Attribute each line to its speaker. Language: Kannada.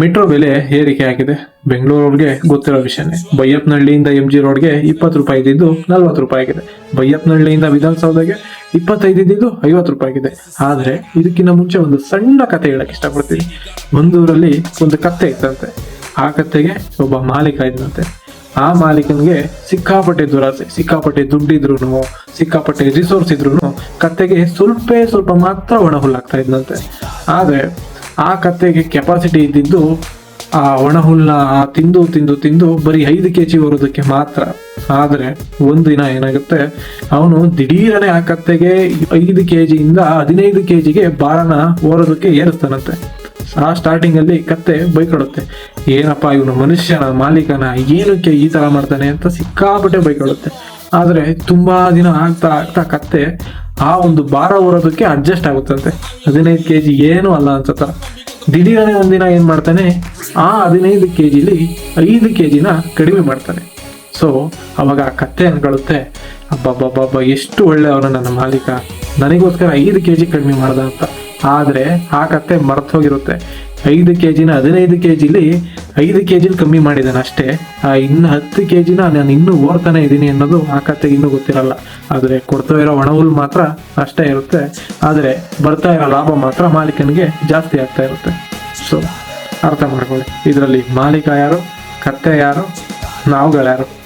Speaker 1: ಮೆಟ್ರೋ ಬೆಲೆ ಏರಿಕೆ ಆಗಿದೆ. ಬೆಂಗಳೂರಿಗೆ ಗೊತ್ತಿರೋ ವಿಷಯನೇ. ಬೈಯಪ್ಪನಹಳ್ಳಿಯಿಂದ ಎಂ ಜಿ ರೋಡ್ಗೆ ಇಪ್ಪತ್ತು ರೂಪಾಯಿ ಇದ್ದಿದ್ದು ನಲ್ವತ್ತು ರೂಪಾಯಿ ಆಗಿದೆ. ಬೈಯಪ್ಪನಹಳ್ಳಿಯಿಂದ ವಿಧಾನಸೌಧಗೆ ಇಪ್ಪತ್ತೈದು ಇದ್ದಿದ್ದು ಐವತ್ತು ರೂಪಾಯಿ ಆಗಿದೆ. ಆದರೆ ಇದಕ್ಕಿಂತ ಮುಂಚೆ ಒಂದು ಸಣ್ಣ ಕತೆ ಹೇಳಕ್ಕೆ ಇಷ್ಟಪಡ್ತೀನಿ. ಒಂದೂರಲ್ಲಿ ಒಂದು ಕತ್ತೆ ಇತ್ತಂತೆ ಆ ಕತ್ತೆಗೆ ಒಬ್ಬ ಮಾಲೀಕ ಇದ್ದಂತೆ. ಆ ಮಾಲೀಕನಿಗೆ ಸಿಕ್ಕಾಪಟ್ಟೆ ದುರಾಸೆ, ಸಿಕ್ಕಾಪಟ್ಟೆ ದುಡ್ಡಿದ್ರು ಸಿಕ್ಕಾಪಟ್ಟೆ ರಿಸೋರ್ಸ್ ಇದ್ರು ಕತ್ತೆಗೆ ಸ್ವಲ್ಪ ಸ್ವಲ್ಪ ಮಾತ್ರ ಒಣ ಹುಲ್ಲಾಗ್ತಾ ಇದ್ದಂತೆ. ಆದ್ರೆ ಆ ಕತ್ತೆಗೆ ಕೆಪಾಸಿಟಿ ಇದ್ದಿದ್ದು, ಆ ಒಣಹುಲ್ನ ತಿಂದು ತಿಂದು ತಿಂದು ಬರೀ ಐದು ಕೆ ಜಿ ಬರೋದಕ್ಕೆ ಮಾತ್ರ. ಆದ್ರೆ ಒಂದಿನ ಏನಾಗುತ್ತೆ, ಅವನು ದಿಢೀರನೆ ಆ ಕತ್ತೆಗೆ ಐದು ಕೆ ಜಿಯಿಂದ ಹದಿನೈದು ಕೆ ಜಿಗೆ ಭಾರನ ಓರೋದಕ್ಕೆ ಏರಿಸ್ತಾನಂತೆ. ಆ ಸ್ಟಾರ್ಟಿಂಗ್ ಅಲ್ಲಿ ಕತ್ತೆ ಬೈಕೊಡುತ್ತೆ ಏನಪ್ಪ ಇವನು ಮನುಷ್ಯನ ಮಾಲೀಕನ, ಏನಕ್ಕೆ ಈ ತರ ಮಾಡ್ತಾನೆ ಅಂತ ಸಿಕ್ಕಾಪಟ್ಟೆ ಬೈಕೊಡುತ್ತೆ ಆದರೆ ತುಂಬಾ ದಿನ ಆಗ್ತಾ ಆಗ್ತಾ ಕತ್ತೆ ಆ ಒಂದು ಭಾರ ಹೊರೋದಕ್ಕೆ ಅಡ್ಜಸ್ಟ್ ಆಗುತ್ತಂತೆ. ಹದಿನೈದು ಕೆ ಜಿ ಏನು ಅಲ್ಲ ಅನ್ಸತ್ತ? ದಿಢೀರನೆ ಒಂದಿನ ಏನು ಮಾಡ್ತಾನೆ? ಆ ಹದಿನೈದು ಕೆ ಜಿಲಿ ಐದು ಕೆ ಜಿನ ಕಡಿಮೆ ಮಾಡ್ತಾನೆ. ಸೊ ಅವಾಗ ಆ ಕತ್ತೆ ಅನ್ಕೊಳುತ್ತೆ ಅಬ್ಬಬ್ಬಬ್ಬಬ್ಬ, ಎಷ್ಟು ಒಳ್ಳೆ ಅವನು ನನ್ನ ಮಾಲೀಕ. ನನಗೋಸ್ಕರ ಐದು ಕೆ ಜಿ ಕಡಿಮೆ ಮಾಡ್ದ ಅಂತ. ಆದ್ರೆ ಆ ಕತ್ತೆ ಮರೆತು ಹೋಗಿರುತ್ತೆ. ಐದು ಕೆ ಜಿನ ಹದಿನೈದು ಕೆ ಜಿಲಿ ಐದು ಕೆ ಜಿಲಿ ಕಮ್ಮಿ ಮಾಡಿದ್ದಾನೆ ಅಷ್ಟೇ. ಆ, ಇನ್ನು ಹತ್ತು ಕೆ ಜಿನ ನಾನು ಇನ್ನೂ ಓಡ್ತಾನೆ ಇದ್ದೀನಿ ಅನ್ನೋದು ಆ ಕತೆಗೆ ಇನ್ನೂ ಗೊತ್ತಿರಲ್ಲ. ಆದರೆ ಕೊಡ್ತಾ ಇರೋ ಒಣ ಮಾತ್ರ ಅಷ್ಟೇ ಇರುತ್ತೆ. ಆದರೆ ಬರ್ತಾ ಇರೋ ಲಾಭ ಮಾತ್ರ ಮಾಲೀಕನಿಗೆ ಜಾಸ್ತಿ ಆಗ್ತಾ ಇರುತ್ತೆ. ಸೊ ಅರ್ಥ ಮಾಡ್ಕೊಳ್ಳಿ. ಇದರಲ್ಲಿ ಮಾಲೀಕ ಯಾರು? ಕತ್ತೆ ಯಾರು? ನಾವುಗಳ್ಯಾರು